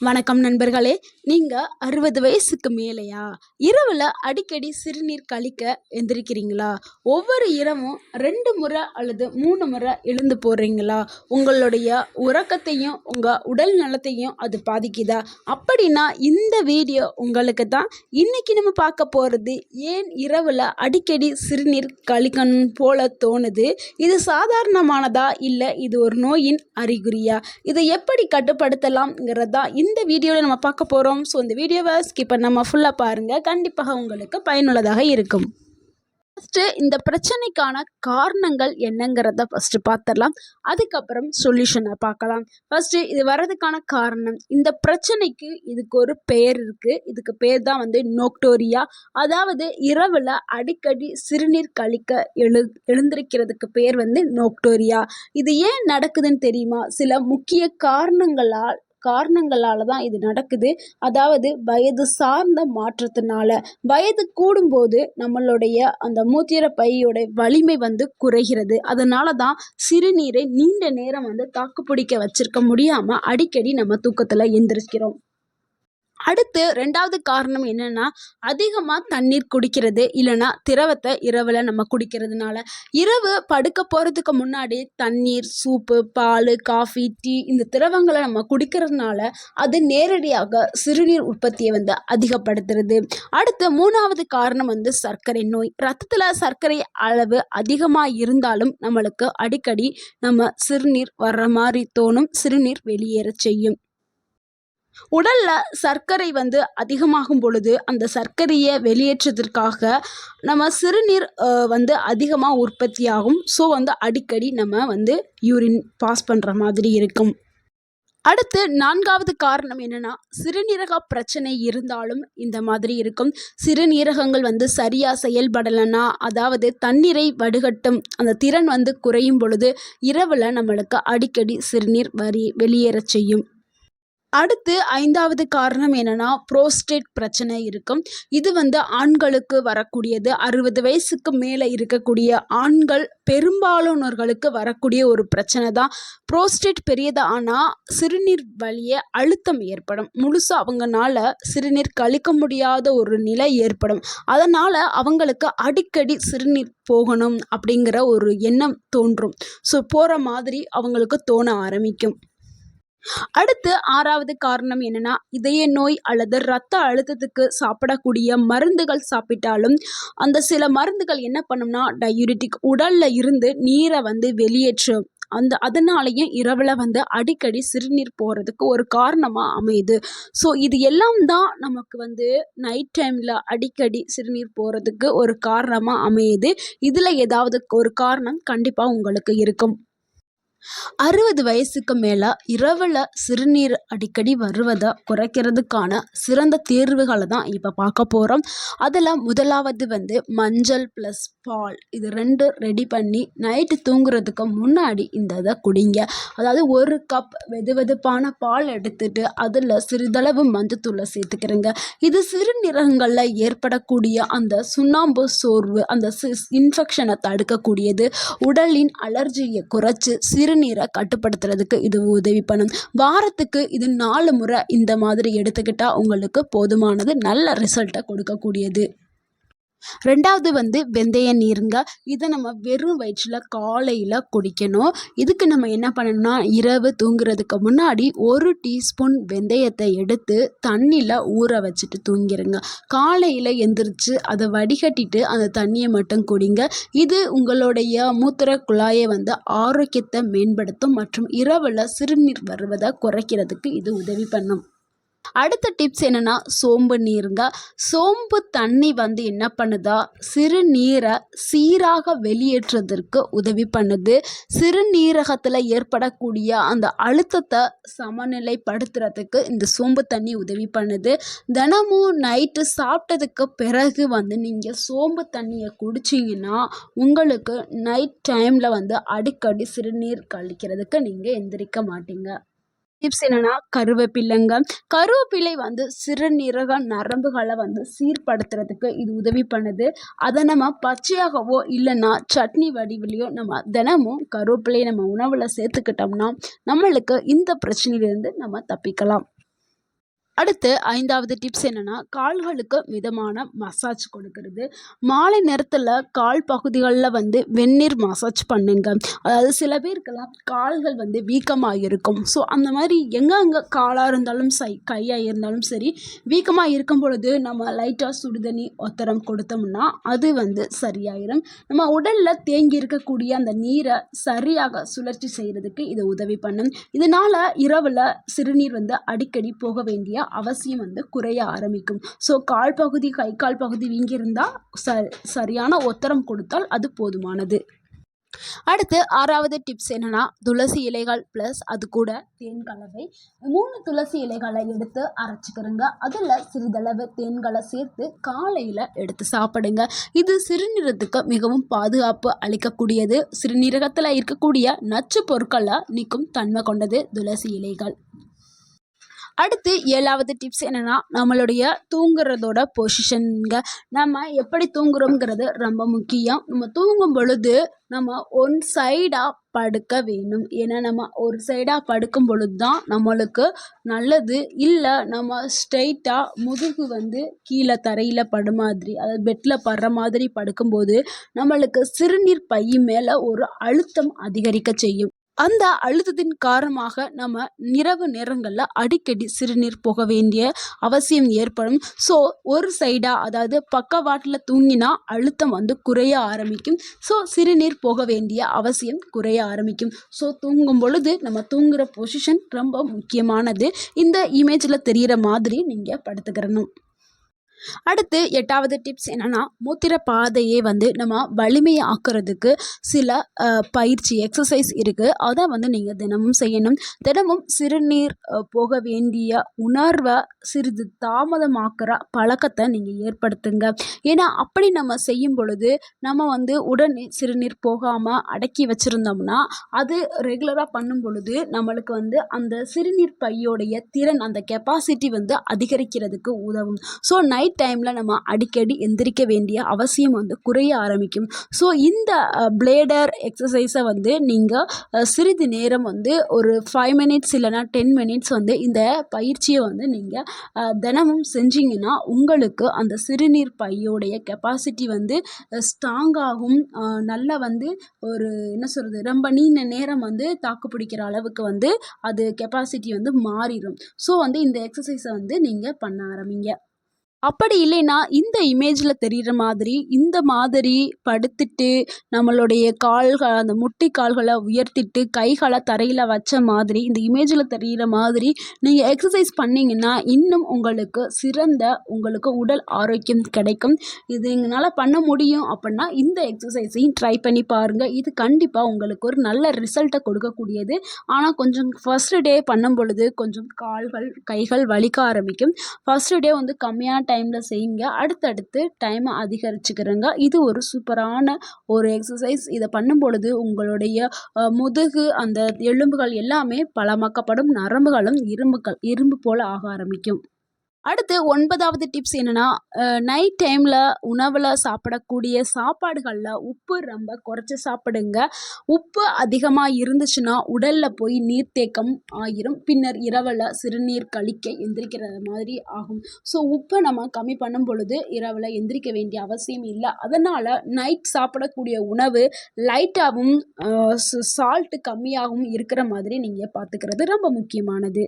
வணக்கம் நண்பர்களே நீங்கள் அறுபது வயசுக்கு மேலேயா? இரவில் அடிக்கடி சிறுநீர் கழிக்க எந்திரிக்கிறீங்களா? ஒவ்வொரு இரவும் ரெண்டு முறை அல்லது மூணு முறை எழுந்து போகிறீங்களா உங்களுடைய உறக்கத்தையும் உங்கள் உடல் நலத்தையும் அது பாதிக்குதா? அப்படின்னா இந்த வீடியோ உங்களுக்கு தான் இன்றைக்கி நம்ம பார்க்க போகிறது ஏன் இரவில் அடிக்கடி சிறுநீர் கழிக்கணும் போல தோணுது? இது சாதாரணமானதா? இல்லை இது ஒரு நோயின் அறிகுறியா? இதை எப்படி கட்டுப்படுத்தலாம்ங்கிறதா இந்த வீடியோவில் நம்ம பார்க்க போகிறோம் ஸோ இந்த வீடியோவை ஸ்கிப் பண்ணாமல் ஃபுல்லாக பாருங்கள் கண்டிப்பாக உங்களுக்கு பயனுள்ளதாக இருக்கும். ஃபஸ்ட்டு இந்த பிரச்சனைக்கான காரணங்கள் என்னங்கிறத ஃபஸ்ட்டு பார்த்துடலாம். அதுக்கப்புறம் சொல்யூஷனை பார்க்கலாம். ஃபஸ்ட்டு இது வர்றதுக்கான காரணம். இந்த பிரச்சனைக்கு இதுக்கு ஒரு பெயர் இருக்குது இதுக்கு பேர் தான் வந்து நோக்டோரியா. அதாவது இரவில் அடிக்கடி சிறுநீர் கழிக்க எழு எழுந்திருக்கிறதுக்கு பேர் வந்து நோக்டோரியா. இது ஏன் நடக்குதுன்னு தெரியுமா? சில முக்கிய காரணங்களால் காரணங்களால் தான் இது நடக்குது. அதாவது வயது சார்ந்த மாற்றத்தினால. வயது கூடும்போது நம்மளுடைய அந்த மூத்திர பையோட வலிமை வந்து குறைகிறது. அதனால தான் சிறுநீரை நீண்ட நேரம் வந்து தாக்குப்பிடிக்க வச்சிருக்க முடியாமல் அடிக்கடி நம்ம தூக்கத்தில் எந்திரிக்கிறோம். அடுத்து ரெண்டாவது காரணம் என்னென்னா அதிகமாக தண்ணீர் குடிக்கிறது இல்லைன்னா திரவத்தை இரவில் நம்ம குடிக்கிறதுனால. இரவு படுக்க போகிறதுக்கு முன்னாடி தண்ணீர் சூப்பு பால் காஃபி டீ இந்த திரவங்களை நம்ம குடிக்கிறதுனால அது நேரடியாக சிறுநீர் உற்பத்தியை வந்து அதிகப்படுத்துறது. அடுத்து மூணாவது காரணம் வந்து சர்க்கரை நோய். ரத்தத்தில் சர்க்கரை அளவு அதிகமாக இருந்தாலும் நம்மளுக்கு அடிக்கடி நம்ம சிறுநீர் வர்ற மாதிரி தோணும். சிறுநீர் வெளியேற செய்யும். உடலில் சர்க்கரை வந்து அதிகமாகும் பொழுது அந்த சர்க்கரையை வெளியேற்றத்திற்காக நம்ம சிறுநீர் வந்து அதிகமாக உற்பத்தியாகும். ஸோ வந்து அடிக்கடி நம்ம வந்து யூரின் பாஸ் பண்ணுற மாதிரி இருக்கும். அடுத்து நான்காவது காரணம் என்னென்னா சிறுநீரக பிரச்சனை இருந்தாலும் இந்த மாதிரி இருக்கும். சிறுநீரகங்கள் வந்து சரியாக செயல்படலைன்னா அதாவது தண்ணீரை வடிகட்டும் அந்த திறன் வந்து குறையும் பொழுது இரவில் நம்மளுக்கு அடிக்கடி சிறுநீர் வரி வெளியேற செய்யும். அடுத்து ஐந்தாவது காரணம் என்னென்னா ப்ரோஸ்டேட் பிரச்சனை இருக்கும். இது வந்து ஆண்களுக்கு வரக்கூடியது. அறுபது வயசுக்கு மேலே இருக்கக்கூடிய ஆண்கள் பெரும்பாலானோர்களுக்கு வரக்கூடிய ஒரு பிரச்சனை தான். ப்ரோஸ்டேட் பெரியது ஆனால் சிறுநீர் வழியே அழுத்தம் ஏற்படும். முழுசாக அவங்கனால சிறுநீர் கழிக்க முடியாத ஒரு நிலை ஏற்படும். அதனால் அவங்களுக்கு அடிக்கடி சிறுநீர் போகணும் அப்படிங்கிற ஒரு எண்ணம் தோன்றும். ஸோ போகிற மாதிரி அவங்களுக்கு தோண ஆரம்பிக்கும். அடுத்து ஆறாவது காரணம் என்னன்னா இதய நோய் அல்லது ரத்த அழுத்தத்துக்கு சாப்பிடக்கூடிய மருந்துகள் சாப்பிட்டாலும் அந்த சில மருந்துகள் என்ன பண்ணும்னா டயூரிட்டிக் உடல்ல இருந்து நீரை வந்து வெளியேற்றும். அந்த அதனாலையும் இரவில் வந்து அடிக்கடி சிறுநீர் போகிறதுக்கு ஒரு காரணமாக அமையுது. ஸோ இது எல்லாம் தான் நமக்கு வந்து நைட் டைமில் அடிக்கடி சிறுநீர் போகிறதுக்கு ஒரு காரணமாக அமையுது. இதில் ஏதாவது ஒரு காரணம் கண்டிப்பாக உங்களுக்கு இருக்கும். அறுபது வயசுக்கு மேலே இரவில் சிறுநீர் அடிக்கடி வருவதை குறைக்கிறதுக்கான சிறந்த தீர்வுகளை தான் இப்போ பார்க்க போகிறோம் அதில் முதலாவது வந்து மஞ்சள் ப்ளஸ் பால். இது ரெண்டும் ரெடி பண்ணி நைட்டு தூங்குறதுக்கு முன்னாடி இந்த இதை குடிங்க. அதாவது ஒரு கப் வெது வெதுப்பான பால் எடுத்துட்டு அதில் சிறிதளவு மஞ்சத்தூளை சேர்த்துக்கிறேங்க. இது சிறுநீரகங்களில் ஏற்படக்கூடிய அந்த சுண்ணாம்பு சோர்வு அந்த இன்ஃபெக்ஷனை தடுக்கக்கூடியது. உடலின் அலர்ஜியை குறைச்சி சிறு சிறுநீரை கட்டுப்படுத்துறதுக்கு இது உதவி பண்ணும். வாரத்துக்கு இது நாலு முறை இந்த மாதிரி எடுத்துக்கிட்டால் உங்களுக்கு போதுமானது நல்ல ரிசல்ட்டை கொடுக்கக்கூடியது. ரெண்டாவது வந்து வெந்தய நீருங்க. இதை நம்ம வெறும் வயிற்றில் காலையில் குடிக்கணும். இதுக்கு நம்ம என்ன பண்ணணும்னா இரவு தூங்குறதுக்கு முன்னாடி ஒரு டீஸ்பூன் வெந்தயத்தை எடுத்து தண்ணியில் ஊற வச்சுட்டு தூங்கிடுங்க காலையில் எந்திரிச்சு அதை வடிகட்டிட்டு அந்த தண்ணியை மட்டும் குடிங்க. இது உங்களுடைய மூத்திர குழாயை வந்து ஆரோக்கியத்தை மேம்படுத்தும் மற்றும் இரவில் சிறுநீர் வருவதை குறைக்கிறதுக்கு இது உதவி பண்ணும். அடுத்த டிப்ஸ் என்னென்னா சோம்பு நீருங்க. சோம்பு தண்ணி வந்து என்ன பண்ணுதா? சிறுநீரை சீராக வெளியேற்றுவதற்கு உதவி பண்ணுது. சிறுநீரகத்தில் ஏற்படக்கூடிய அந்த அழுத்தத்தை சமநிலைப்படுத்துறதுக்கு இந்த சோம்பு தண்ணி உதவி பண்ணுது. தினமும் நைட்டு சாப்பிட்டதுக்கு பிறகு வந்து நீங்கள் சோம்பு தண்ணியை குடிச்சிங்கன்னா உங்களுக்கு நைட் டைமில் வந்து அடிக்கடி சிறுநீர் கழிக்கிறதுக்கு நீங்கள் எந்திரிக்க மாட்டீங்க. டிப்ஸ் என்னென்னா கருவேப்பில்லைங்க கருவேப்பிலை வந்து சிறுநீரக நரம்புகளை வந்து சீர்படுத்துறதுக்கு இது உதவி பண்ணுது. அதை நம்ம பச்சையாகவோ இல்லைன்னா சட்னி வடிவிலையோ நம்ம தினமும் கருவேப்பிலையை நம்ம உணவில் சேர்த்துக்கிட்டோம்னா நம்மளுக்கு இந்த பிரச்சனையிலேருந்து நம்ம தப்பிக்கலாம். அடுத்து ஐந்தாவது டிப்ஸ் என்னென்னா கால்களுக்கு மிதமான மசாஜ் கொடுக்கறது. மாலை நேரத்தில் கால் பகுதிகளில் வந்து வெந்நீர் மசாஜ் பண்ணுங்க. அதாவது சில பேருக்கெல்லாம் கால்கள் வந்து வீக்கமாக இருக்கும் ஸோ அந்த மாதிரி எங்கெங்கே காலாக இருந்தாலும் சை கையாக இருந்தாலும் சரி வீக்கமாக இருக்கும் பொழுது நம்ம லைட்டாக சுடுதண்ணி ஒத்தரம் கொடுத்தோம்னா அது வந்து சரியாயிரும். நம்ம உடலில் தேங்கி இருக்கக்கூடிய அந்த நீரை சரியாக சுழற்சி செய்கிறதுக்கு இது உதவி பண்ணும். இதனால் இரவில் சிறுநீர் வந்து அடிக்கடி போக வேண்டிய அவசியம் வந்து குறைய ஆரம்பிக்கும். ஸோ கால் பகுதி கை கால் பகுதி வீங்கியிருந்தால் ச சரியான ஒத்தரம் கொடுத்தால் அது போதுமானது. அடுத்து ஆறாவது டிப்ஸ் என்னென்னா துளசி இலைகள் ப்ளஸ் அது கூட தேன் கலவை. மூணு துளசி இலைகளை எடுத்து அரைச்சிக்கிறங்க அதில் சிறிதளவு தேன்களை சேர்த்து காலையில் எடுத்து சாப்பிடுங்க. இது சிறுநீரகத்துக்கு மிகவும் பாதுகாப்பு அளிக்கக்கூடியது. சிறுநீரகத்தில் இருக்கக்கூடிய நச்சு பொருட்களை நிற்கும் தன்மை கொண்டது துளசி இலைகள். அடுத்து ஏழாவது டிப்ஸ் என்னென்னா நம்மளுடைய தூங்குறதோட பொசிஷனுங்க நம்ம எப்படி தூங்குறோங்கிறது ரொம்ப முக்கியம். நம்ம தூங்கும் பொழுது நம்ம ஒன் சைடாக படுக்க வேணும். ஏன்னா நம்ம ஒரு சைடாக படுக்கும் பொழுது தான் நம்மளுக்கு நல்லது. இல்லை நம்ம ஸ்ட்ரெயிட்டாக முதுகு வந்து கீழே தரையில் படு மாதிரி அதாவது பெட்டில் படுற மாதிரி படுக்கும்போது நம்மளுக்கு சிறுநீர் பை மேலே ஒரு அழுத்தம் அதிகரிக்க செய்யும். அந்த அழுத்தத்தின் காரணமாக நம்ம இரவு நேரங்களில் அடிக்கடி சிறுநீர் போக வேண்டிய அவசியம் ஏற்படும். ஸோ ஒரு சைடாக அதாவது பக்கவாட்டில் தூங்கினா அழுத்தம் வந்து குறைய ஆரம்பிக்கும். ஸோ சிறுநீர் போக வேண்டிய அவசியம் குறைய ஆரம்பிக்கும். ஸோ தூங்கும் பொழுது நம்ம தூங்குகிற பொசிஷன் ரொம்ப முக்கியமானது. இந்த இமேஜில் தெரிகிற மாதிரி நீங்கள் படுத்துக்கிறணும். அடுத்து எட்டாவது டிப்ஸ் என்னென்னா மூத்திர பாதையை வந்து நம்ம வலிமையை ஆக்கிறதுக்கு சில பயிற்சி எக்ஸசைஸ் இருக்குது அதை வந்து நீங்கள் தினமும் செய்யணும். தினமும் சிறுநீர் போக வேண்டிய உணர்வை சிறிது தாமதமாக்குற பழக்கத்தை நீங்கள் ஏற்படுத்துங்க. ஏன்னா அப்படி நம்ம செய்யும் பொழுது நம்ம வந்து உடனே சிறுநீர் போகாமல் அடக்கி வச்சுருந்தோம்னா அது ரெகுலராக பண்ணும் பொழுது நம்மளுக்கு வந்து அந்த சிறுநீர் பையோடைய திறன் அந்த கெப்பாசிட்டி வந்து அதிகரிக்கிறதுக்கு உதவும். ஸோ நைட் நைட் டைமில் நம்ம அடிக்கடி எந்திரிக்க வேண்டிய அவசியம் வந்து குறைய ஆரம்பிக்கும். ஸோ இந்த பிளேடர் எக்ஸசைஸை வந்து நீங்கள் சிறிது நேரம் வந்து ஒரு ஃபைவ் மினிட்ஸ் இல்லைனா டென் மினிட்ஸ் வந்து இந்த பயிற்சியை வந்து நீங்கள் தினமும் செஞ்சீங்கன்னா உங்களுக்கு அந்த சிறுநீர் பையோடைய கெப்பாசிட்டி வந்து ஸ்ட்ராங்காகும் நல்லா வந்து ஒரு என்ன சொல்கிறது ரொம்ப நீண்ட நேரம் வந்து தாக்கு பிடிக்கிற அளவுக்கு வந்து அது கெப்பாசிட்டி வந்து மாறிடும். ஸோ வந்து இந்த எக்ஸசைஸை வந்து நீங்கள் பண்ண ஆரம்பிங்க. அப்படி இல்லைன்னா இந்த இமேஜில் தெரிகிற மாதிரி இந்த மாதிரி படுத்துட்டு நம்மளுடைய கால்கள் அந்த முட்டி கால்களை உயர்த்திட்டு கைகளை தரையில் வச்ச மாதிரி இந்த இமேஜில் தெரிகிற மாதிரி நீங்கள் எக்ஸசைஸ் பண்ணிங்கன்னா இன்னும் உங்களுக்கு சிறந்த உங்களுக்கு உடல் ஆரோக்கியம் கிடைக்கும். இது எங்களால் பண்ண முடியும் அப்படின்னா இந்த எக்ஸசைஸையும் ட்ரை பண்ணி பாருங்கள் இது கண்டிப்பாக உங்களுக்கு ஒரு நல்ல ரிசல்ட்டை கொடுக்கக்கூடியது. ஆனால் கொஞ்சம் ஃபஸ்ட்டு டே பண்ணும் பொழுது கொஞ்சம் கால்கள் கைகள் வலிக்க ஆரம்பிக்கும். ஃபஸ்ட்டு டே வந்து கம்மியான டைமில் செய்யுங்க. அடுத்தடுத்து டைமை அதிகரிச்சுக்கிறங்க. இது ஒரு சூப்பரான ஒரு எக்ஸசைஸ் இதை பண்ணும் பொழுது உங்களுடைய முதுகு அந்த எலும்புகள் எல்லாமே பலமாக்கப்படும் நரம்புகளும் இரும்புகள் இரும்பு போல் ஆக ஆரம்பிக்கும். அடுத்து ஒன்பதாவது டிப்ஸ் என்னென்னா நைட் டைமில் உணவில் சாப்பிடக்கூடிய சாப்பாடுகளில் உப்பு ரொம்ப குறைச்சி சாப்பிடுங்க. உப்பு அதிகமாக இருந்துச்சுன்னா உடலில் போய் நீர்த்தேக்கம் ஆகிரும் பின்னர் இரவில் சிறுநீர் கழிக்க எந்திரிக்கிற மாதிரி ஆகும். ஸோ உப்பை நம்ம கம்மி பண்ணும் பொழுது இரவில் எந்திரிக்க வேண்டிய அவசியம் இல்லை. அதனால் நைட் சாப்பிடக்கூடிய உணவு லைட்டாகவும் சால்ட்டு கம்மியாகவும் இருக்கிற மாதிரி நீங்கள் பார்த்துக்கிறது ரொம்ப முக்கியமானது.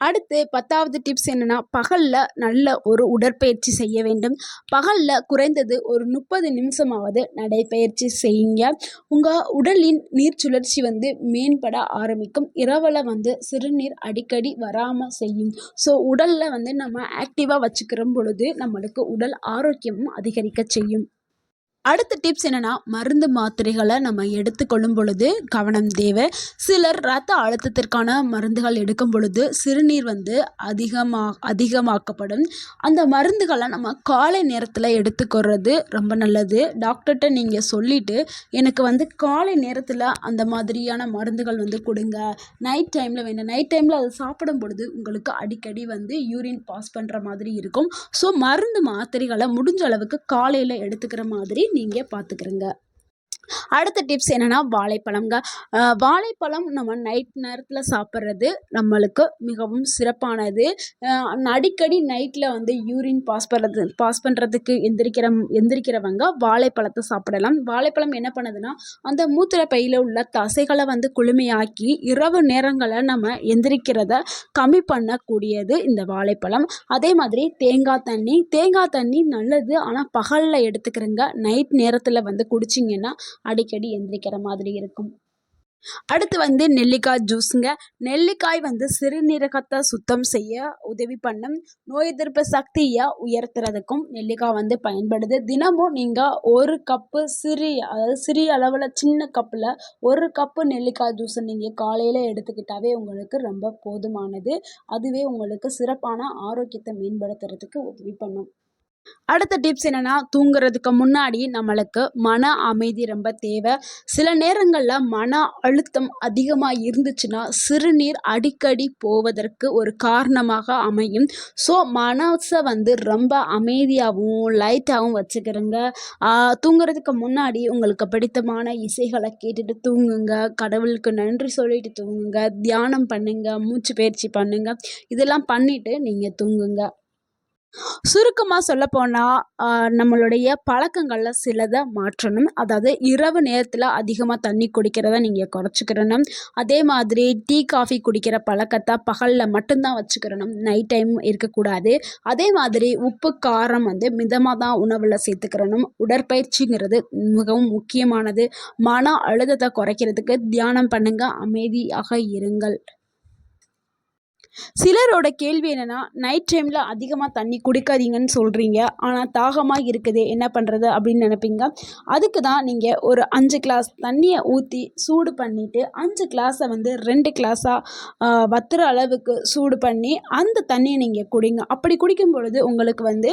அடுத்து பத்தாவது டிப்ஸ் என்னென்னா பகலில் நல்ல ஒரு உடற்பயிற்சி செய்ய வேண்டும். பகலில் குறைந்தது ஒரு முப்பது நிமிஷமாவது நடைப்பயிற்சி செய்யுங்க. உங்கள் உடலின் நீர் சுழற்சி வந்து மேம்பட ஆரம்பிக்கும். இரவில் வந்து சிறுநீர் அடிக்கடி வராமல் செய்யும். ஸோ உடலில் வந்து நம்ம ஆக்டிவாக வச்சுக்கிற பொழுது நம்மளுக்கு உடல் ஆரோக்கியமும் அதிகரிக்க செய்யும். அடுத்த டிப்ஸ் என்னென்னா மருந்து மாத்திரைகளை நம்ம எடுத்துக்கொள்ளும் பொழுது கவனம் தேவை. சிலர் ரத்த அழுத்தத்திற்கான மருந்துகள் எடுக்கும் பொழுது சிறுநீர் வந்து அதிகமாக அதிகமாக்கப்படும். அந்த மருந்துகளை நம்ம காலை நேரத்தில் எடுத்துக்கொள்வது ரொம்ப நல்லது. டாக்டர்கிட்ட நீங்கள் சொல்லிவிட்டு எனக்கு வந்து காலை நேரத்தில் அந்த மாதிரியான மருந்துகள் வந்து கொடுங்க. நைட் டைமில் வேணும். நைட் டைமில் அதை சாப்பிடும் பொழுது உங்களுக்கு அடிக்கடி வந்து யூரின் பாஸ் பண்ணுற மாதிரி இருக்கும். ஸோ மருந்து மாத்திரைகளை முடிஞ்ச அளவுக்கு காலையில் எடுத்துக்கிற மாதிரி நீங்கள் பார்த்துக்கிறங்க அடுத்த டிப்ஸ் என்னென்னா வாழைப்பழம்ங்க. வாழைப்பழம் நம்ம நைட் நேரத்தில் சாப்பிட்றது நம்மளுக்கு மிகவும் சிறப்பானது. அடிக்கடி நைட்டில் வந்து யூரின் பாஸ் பண்ணுறது பாஸ் பண்ணுறதுக்கு எந்திரிக்கிற எந்திரிக்கிறவங்க வாழைப்பழத்தை சாப்பிடலாம். வாழைப்பழம் என்ன பண்ணுதுன்னா அந்த மூத்திர பையில் உள்ள தசைகளை வந்து குளுமையாக்கி இரவு நேரங்களை நம்ம எந்திரிக்கிறத கம்மி பண்ணக்கூடியது இந்த வாழைப்பழம். அதே மாதிரி தேங்காய் தண்ணி தேங்காய் தண்ணி நல்லது. ஆனால் பகலில் எடுத்துக்கிறங்க நைட் நேரத்தில் வந்து குடிச்சிங்கன்னா அடிக்கடி எந்திரிக்கிற மாதிரி இருக்கும். அடுத்து வந்து நெல்லிக்காய் ஜூஸுங்க நெல்லிக்காய் வந்து சிறுநீரகத்தை சுத்தம் செய்ய உதவி பண்ணும். நோய் எதிர்ப்பு சக்தியை உயர்த்துறதுக்கும் நெல்லிக்காய் வந்து பயன்படுது. தினமும் நீங்கள் ஒரு கப்பு சிறிய அதாவது சிறிய அளவில் சின்ன கப்பில் ஒரு கப்பு நெல்லிக்காய் ஜூஸை நீங்கள் காலையில் எடுத்துக்கிட்டாவே உங்களுக்கு ரொம்ப போதுமானது. அதுவே உங்களுக்கு சிறப்பான ஆரோக்கியத்தை மேம்படுத்துறதுக்கு உதவி பண்ணும். அடுத்த டிப்ஸ் என்னென்னா தூங்குறதுக்கு முன்னாடி நம்மளுக்கு மன அமைதி ரொம்ப தேவை. சில நேரங்களில் மன அழுத்தம் அதிகமாக இருந்துச்சுன்னா சிறுநீர் அடிக்கடி போவதற்கு ஒரு காரணமாக அமையும். ஸோ மனசை வந்து ரொம்ப அமைதியாகவும் லைட்டாகவும் வச்சுக்கிறங்க. தூங்குறதுக்கு முன்னாடி உங்களுக்கு பிடித்தமான இசைகளை கேட்டுட்டு தூங்குங்க. கடவுளுக்கு நன்றி சொல்லிட்டு தூங்குங்க. தியானம் பண்ணுங்க. மூச்சு பயிற்சி பண்ணுங்க. இதெல்லாம் பண்ணிவிட்டு நீங்கள் தூங்குங்க. சுருக்கமாக சொல்லப்போனால் நம்மளுடைய பழக்கங்களில் சிலதை மாற்றணும். அதாவது இரவு நேரத்தில் அதிகமாக தண்ணி குடிக்கிறத நீங்கள் குறைச்சிக்கிறணும் அதே மாதிரி டீ காஃபி குடிக்கிற பழக்கத்தை பகலில் மட்டும்தான் வச்சுக்கிறணும் நைட் டைம் இருக்கக்கூடாது. அதே மாதிரி உப்பு காரம் வந்து மிதமாக தான் உணவில் சேர்த்துக்கிறணும் உடற்பயிற்சிங்கிறது மிகவும் முக்கியமானது. மன அழுத்தத்தை குறைக்கிறதுக்கு தியானம் பண்ணுங்கள் அமைதியாக இருங்கள். சிலரோட கேள்வி என்னென்னா நைட் டைமில் அதிகமாக தண்ணி குடிக்காதீங்கன்னு சொல்கிறீங்க ஆனால் தாகமாக இருக்குது. என்ன பண்ணுறது அப்படின்னு நினைப்பீங்க. அதுக்கு தான் நீங்கள் ஒரு அஞ்சு கிளாஸ் தண்ணியை ஊற்றி சூடு பண்ணிவிட்டு அஞ்சு கிளாஸை வந்து ரெண்டு கிளாஸாக வத்துற அளவுக்கு சூடு பண்ணி அந்த தண்ணியை நீங்கள் குடிங்க. அப்படி குடிக்கும் பொழுது உங்களுக்கு வந்து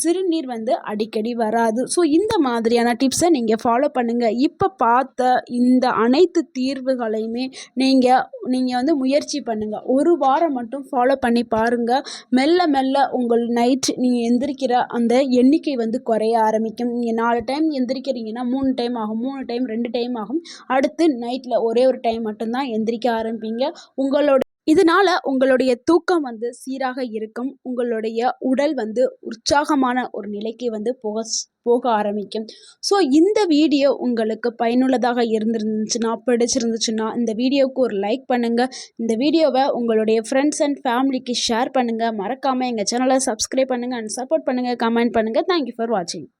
சிறுநீர் வந்து அடிக்கடி வராது. ஸோ இந்த மாதிரியான டிப்ஸை நீங்கள் ஃபாலோ பண்ணுங்கள் இப்போ பார்த்த இந்த அனைத்து தீர்வுகளையுமே நீங்கள் நீங்கள் வந்து முயற்சி பண்ணுங்கள் ஒரு வாரம் மட்டும் மட்டும் ஃபாலோ பண்ணி பாருங்கள் மெல்ல மெல்ல உங்கள் நைட் நீங்கள் எந்திரிக்கிற அந்த எண்ணிக்கை வந்து குறைய ஆரம்பிக்கும். நீங்கள் நாலு டைம் எந்திரிக்கிறீங்கன்னா மூணு டைம் ஆகும். மூணு டைம் ரெண்டு டைம் ஆகும். அடுத்து நைட்டில் ஒரே ஒரு டைம் மட்டும்தான் எந்திரிக்க ஆரம்பிப்பீங்க உங்களோட இதனால உங்களுடைய தூக்கம் வந்து சீராக இருக்கும். உங்களுடைய உடல் வந்து உற்சாகமான ஒரு நிலைக்கு வந்து போக போக ஆரம்பிக்கும். ஸோ இந்த வீடியோ உங்களுக்கு பயனுள்ளதாக இருந்திருந்துச்சுன்னா பிடிச்சிருந்துச்சுன்னா இந்த வீடியோவுக்கு ஒரு லைக் பண்ணுங்கள் இந்த வீடியோவை உங்களுடைய ஃப்ரெண்ட்ஸ் அண்ட் ஃபேமிலிக்கு ஷேர் பண்ணுங்கள் மறக்காமல் எங்கள் சேனலை சப்ஸ்கிரைப் பண்ணுங்கள் அண்ட் சப்போர்ட் பண்ணுங்கள் கமெண்ட் பண்ணுங்கள் தேங்க்யூ ஃபார் வாட்சிங்